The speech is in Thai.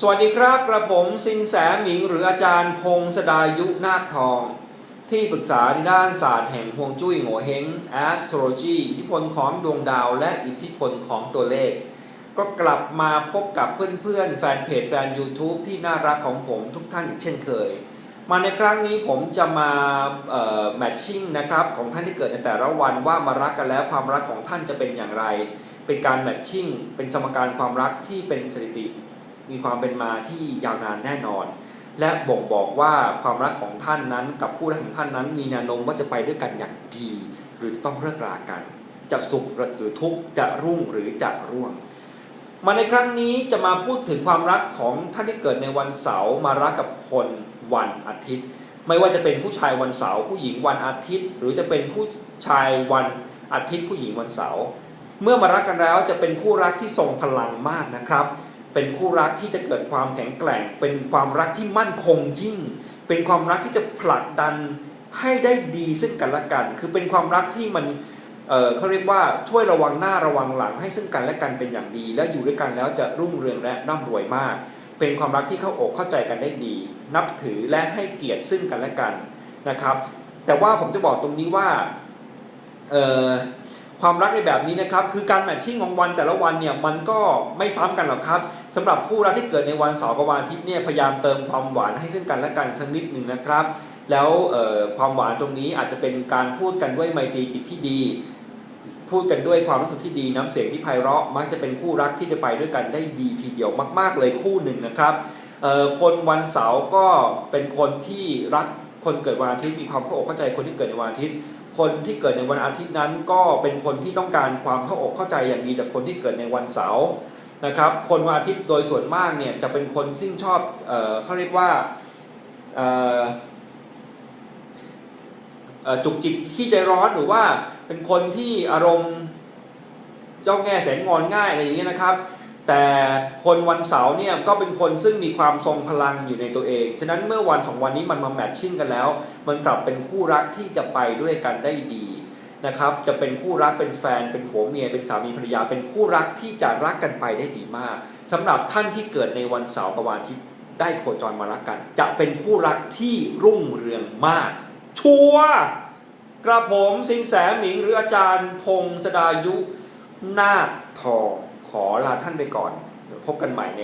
สวัสดีครับ กระผมสินแสหมิงหรืออาจารย์พงศดายุนาคทอง ที่ปรึกษาในด้านศาสตร์แห่งฮวงจุ้ยโงเฮง astrology อิทธิพลของดวงดาว และอิทธิพลของตัวเลข ก็กลับมาพบกับเพื่อนๆ แฟนเพจแฟน YouTube ที่น่ารักของผมทุกท่านอีกเช่นเคย มาในครั้งนี้ผมจะมาแมทชิ่งนะครับของท่านที่เกิดในแต่ละวันว่ามารักกันแล้วความรักของท่านจะเป็นอย่างไร เป็นการแมทชิ่งเป็นสมการความรักที่เป็นสถิติ มีความเป็นมาที่ยาวนานแน่นอน และบ่งบอกว่าความรักของท่านนั้นกับผู้รักของท่านนั้น มีแนวโน้มว่าจะไปด้วยกันอย่างดี หรือจะต้องเลิกรากัน จะสุขหรือทุกข์จะรุ่งหรือจะร่วงมาในครั้งนี้จะมาพูดถึงความรักของท่านที่เกิดในวันเสาร์มารักกับคนวันอาทิตย์ ไม่ว่าจะเป็นผู้ชายวันเสาร์ผู้หญิงวันอาทิตย์ หรือจะเป็นผู้ชายวันอาทิตย์ผู้หญิงวันเสาร์เมื่อมารักกันแล้วจะเป็นคู่รักที่ทรงพลังมากนะครับ เป็นคู่รักที่จะเกิดความแข็งแกร่ง เป็นความรักที่มั่นคงยิ่ง เป็นความรักที่จะผลักดันให้ได้ดีซึ่งกันและกัน คือเป็นความรักที่มันเเขาเรียกว่าช่วยระวังหน้าระวังหลังให้ซึ่งกันและกันเป็นอย่างดี และอยู่ด้วยกันแล้วจะรุ่งเรืองและร่ำรวยมาก เป็นความรักที่เข้าอกเข้าใจกันได้ดี นับถือและให้เกียรติซึ่งกันและกันนะครับ แต่ว่าผมจะบอกตรงนี้ว่า ความรักในแบบนี้นะครับคือการแมทชิ่งของวันแต่ละวันเนี่ยมันก็ไม่ซ้ำกันหรอกครับสำหรับคู่รักที่เกิดในวันเสาร์กับวันอาทิตย์เนี่ยพยายามเติมความหวานให้ซึ่งกันและกันสักนิดหนึ่งนะครับ แล้วความหวานตรงนี้อาจจะเป็นการพูดกันด้วยไมตรีจิตที่ดี พูดกันด้วยความรู้สึกที่ดีน้ำเสียงที่ไพเราะมักจะเป็นคู่รักที่จะไปด้วยกันได้ดีทีเดียวมาก ๆ เลยคู่หนึ่งนะครับคนวันเสาร์ก็เป็นคนที่รักคนเกิดวันอาทิตย์มีความเข้าอกเข้าใจคนที่เกิดในวันอาทิตย์ คนที่เกิดในวันอาทิตย์นั้น ก็เป็นคนที่ต้องการความเข้าอกเข้าใจอย่างดีจากคนที่เกิดในวันเสาร์นะครับ คนวันอาทิตย์โดยส่วนมากเนี่ยจะเป็นคนซึ่งชอบเออเขาเรียกว่าจุกจิกขี้ใจร้อนหรือว่าเป็นคนที่อารมณ์เจ้าแง่แสนงอนง่ายอะไรอย่างเงี้ยนะครับ แต่คนวันเสาร์เนี่ยก็เป็นคนซึ่งมีความทรงพลังอยู่ในตัวเอง ฉะนั้นเมื่อวันสองวันนี้มันมาแมทชิ่งกันแล้ว มันกลับเป็นคู่รักที่จะไปด้วยกันได้ดีนะครับ จะเป็นคู่รักเป็นแฟน เป็นผัวเมีย เป็นสามีภรรยา เป็นคู่รักที่จะรักกันไปได้ดีมากสำหรับท่านที่เกิดในวันเสาร์กับวันอาทิตย์ได้โคจรมารักกัน จะเป็นคู่รักที่รุ่งเรืองมาก ชัวร์กระผมสินแสหมิงหรืออาจารย์พงศดายุนาคทอง อลาท่านไปก่อนพบกันใหม่ใน